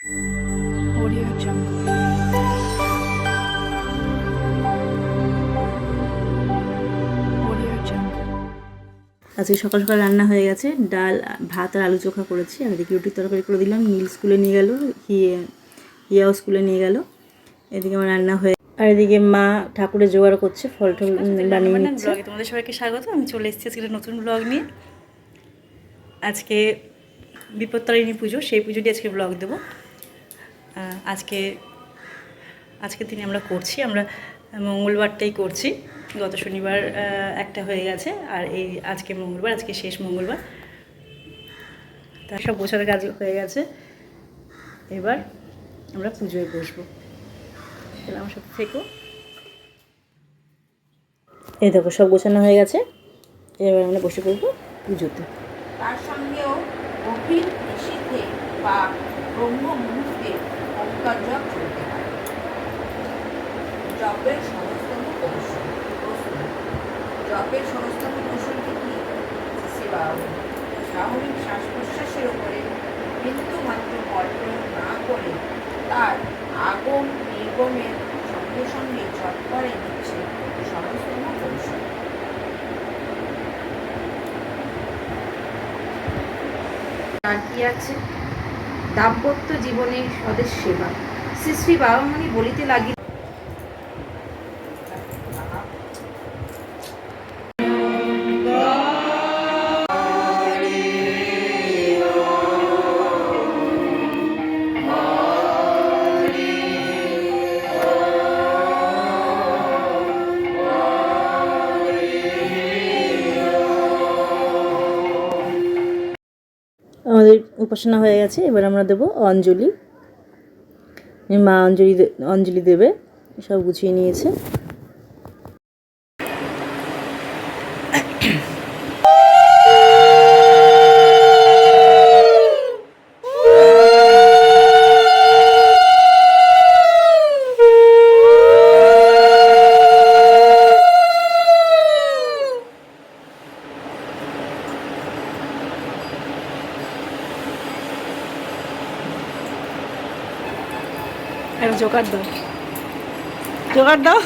Audio Jungle. আজকে সকাল সকাল রান্না হয়ে গেছে। ডাল ভাত আর আলু চোখা করেছি। আর এদিকে রুটির তরকারি করে দিলাম। নীল স্কুলে নিয়ে গেল হিয়ে হিয়াও স্কুলে নিয়ে গেল। এদিকে আমার রান্না হয়ে আর এদিকে মা ঠাকুরের জোগাড় করছে ফল টল বানিয়ে নিচ্ছে। তোমাদের সবাইকে স্বাগত। আমি চলে এসেছি আজকে নতুন ব্লগ নিয়ে। আজকে বিপত্তারিণী পুজো সেই পুজোটি আজকে ব্লগ দেবো। আজকে, আজকের দিনে আমরা করছি, আমরা মঙ্গলবারটাই করছি। গত শনিবার একটা হয়ে গেছে, আর এই আজকে মঙ্গলবার, আজকে শেষ মঙ্গলবার। তার সব গোছানোর কাজ হয়ে গেছে। এবার আমরা পুজোয় বসবো। তাহলে আমার সাথে থেকো। এই দেখো, সব গোছানো হয়ে গেছে। এবার আমরা বসে পড়ব পুজোতে। তার সঙ্গেও গভীর নিষিদ্ধে বা ব্রহ্ম ওঙ্কার জপ কৌশল। জপের সমস্তম কৌশলটি কি সেবা স্বাভাবিক শ্বাস উপরে বিন্দু মাত্র প্রয়োগ না করে তার আগম নির্গমের সঙ্গে সঙ্গে জপ করে নিচ্ছে সমস্তম কৌশল। আর কি আছে? দাম্পত্য জীবনের স্বদেশ সেবা। শ্রী শ্রী বাবামণি বলিতে লাগি আমাদের উপাসনা হয়ে গেছে, এবার আমরা দেবো অঞ্জলি। মা অঞ্জলি অঞ্জলি দেবে, সব গুছিয়ে নিয়েছে। একটা জোগাড় দাও। জোগাড় দাও।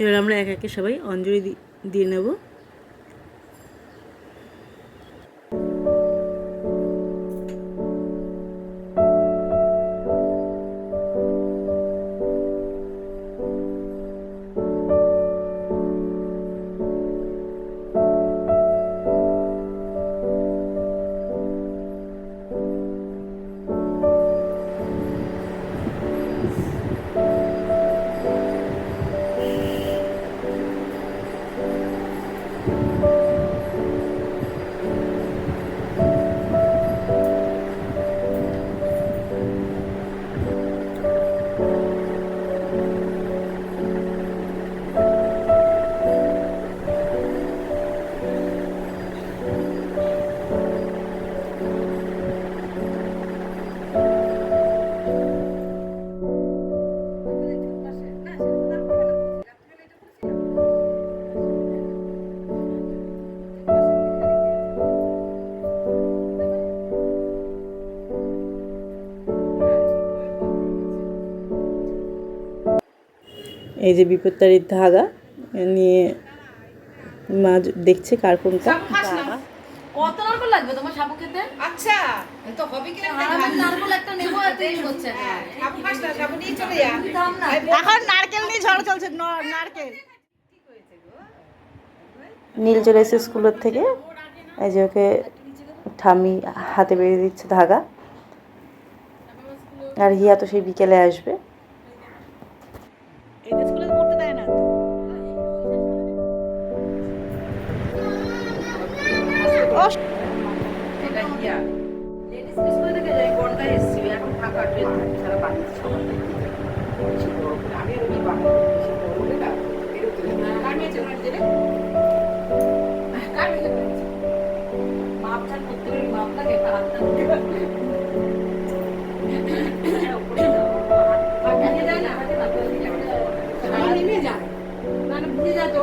এবার আমরা এক একে সবাই অঞ্জলি দিয়ে নেব। এই যে বিপত্তারির ধাগা নিয়ে মা দেখছে কার কোনটা। কত নারকল লাগবে তোমার সাবু খেতে? আচ্ছা। তো হবে কিনা আমি নারকল একটা নেব আর হচ্ছে না সাবু নিয়ে চলে যা। এখন নারকেল নিয়ে ঝড় চলছে নারকেল। নীল চলে এসে স্কুলের থেকে। এই যে ওকে ঠামি হাতে বেরিয়ে দিচ্ছে ধাগা। আর হিয়া তো সেই বিকেলে আসবে।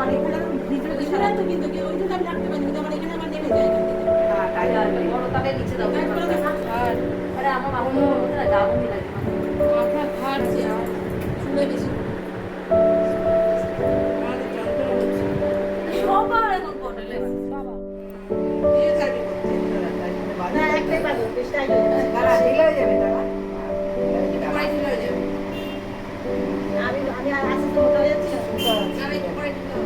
আর এখানে তো কিন্তু ওই জন্য আমি রাখতে পারি কিন্তু আমার এখানে আমার নেমে যায় বাবা বেশি আমাদের সবার এখন পটলে না একটাই পাবো দাঁড়া ঢিলে হয়ে যাবে। দাঁড়া পরে ঢিলে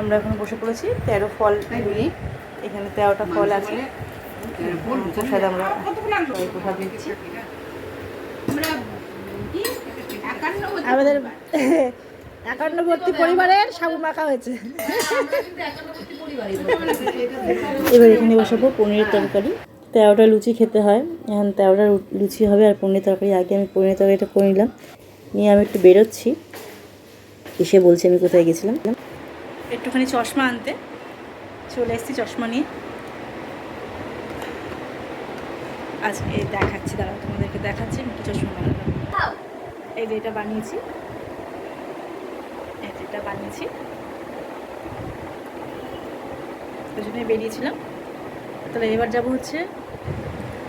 আমরা এখন বসে পড়েছি। তেরো ফল বলি এখানে তেরোটা ফল আছে। প্রসাদ আমরা প্রসাদ হতে আমাদের একান্নবর্তী পরিবারের সাবু মাখা হয়েছে। এবার এখানে বসাবো পনিরের তরকারি। তেরোটা লুচি খেতে হয়। এখন তেরোটা লুচি হবে আর পনির তরকারি। আগে আমি পনির তরকারিটা করে নিলাম। নিয়ে আমি একটু বেরোচ্ছি। এসে বলছি আমি কোথায় গেছিলাম। একটুখানি চশমা আনতে। চলে এসেছি চশমা নিয়ে। আজকে দেখাচ্ছি দাঁড়াও তোমাদেরকে দেখাচ্ছি কি চশমা বানালাম। এই যে এটা বানিয়েছি। এই যে এটা বানিয়েছি। ওই জন্যই বেরিয়েছিলাম। তাহলে এবার যাব হচ্ছে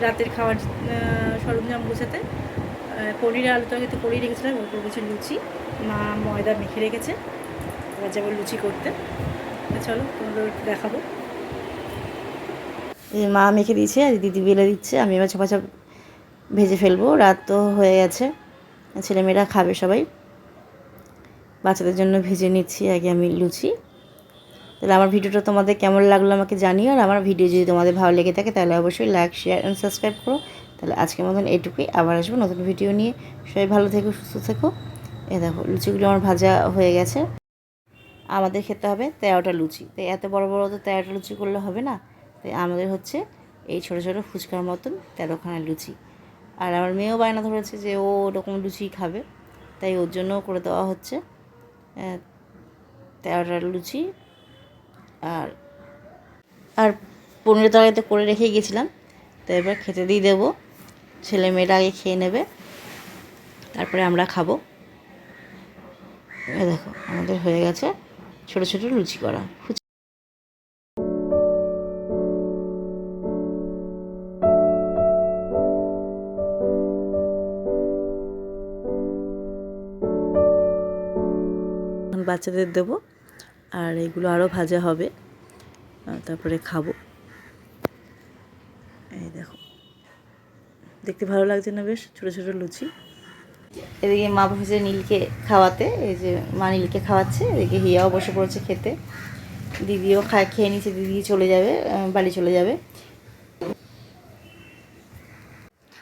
রাতের খাওয়ার সরঞ্জাম গোছাতে। পনির আলু তো করেই রেখেছিলাম ওর উপর কিছু লুচি মা ময়দা মেখে রেখেছে। এবার যাব লুচি করতে। চলো, তোমাদের দেখাবো। মা মেখে দিয়েছে আর দিদি বেলে দিচ্ছে। আমি এবার চাপাচাপ ভেজে ফেলব। রাত তো হয়ে গেছে। ছেলেমেয়েরা খাবে সবাই। বাচ্চাদের জন্য ভেজে নিচ্ছি আগে আমি লুচি। তাহলে আমার ভিডিওটা তোমাদের কেমন লাগল আমাকে জানিও। আর আমার ভিডিও যদি তোমাদের ভালো লেগে থাকে, তাহলে অবশ্যই লাইক শেয়ার অ্যান্ড সাবস্ক্রাইব করো। তাহলে আজকের মতন এইটুকুই আবার আসব নতুন ভিডিও নিয়ে। সবাই ভালো থেকো, সুস্থ থেকো। এ দেখো, লুচিগুলো আমার ভাজা হয়ে গেছে। আমাদের খেতে হবে তেরোটা লুচি। তাই এত বড় বড় তো তেরোটা লুচি করলে হবে না। তাই আমাদের হচ্ছে এই ছোটো ছোটো ফুচকার মতন তেরোখানা লুচি। আর আমার মেয়েও বায়না ধরেছে যে ও ওরকম লুচি খাবে। তাই ওর জন্যও করে দেওয়া হচ্ছে তেরোটা লুচি। আর আর পনেরো তরকারিতে করে রেখে গেছিলাম। তো এবার খেতে দিয়ে দেবো। ছেলে মেয়েরা আগে খেয়ে নেবে, তারপরে আমরা খাব। দেখো, আমাদের হয়ে গেছে। ছোট ছোট লুচি করা। বাচ্চাদের দেবো, আর এগুলো আরও ভাজা হবে। তারপরে খাব। এই দেখো। দেখতে ভালো লাগছে না বেশ? ছোটো ছোটো লুচি। এদিকে মা বসেছে নীলকে খাওয়াতে, এই যে মা নীলকে খাওয়াচ্ছে, এদিকে হিয়াও বসে পড়েছে খেতে। দিদিও খায় খেয়ে নিচ্ছে দিদি চলে যাবে বাড়ি চলে যাবে।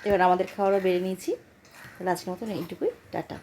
এবার আমাদের খাওয়ারও বেড়ে নিয়েছি। আজকের মতন এইটুকুই, টাটা।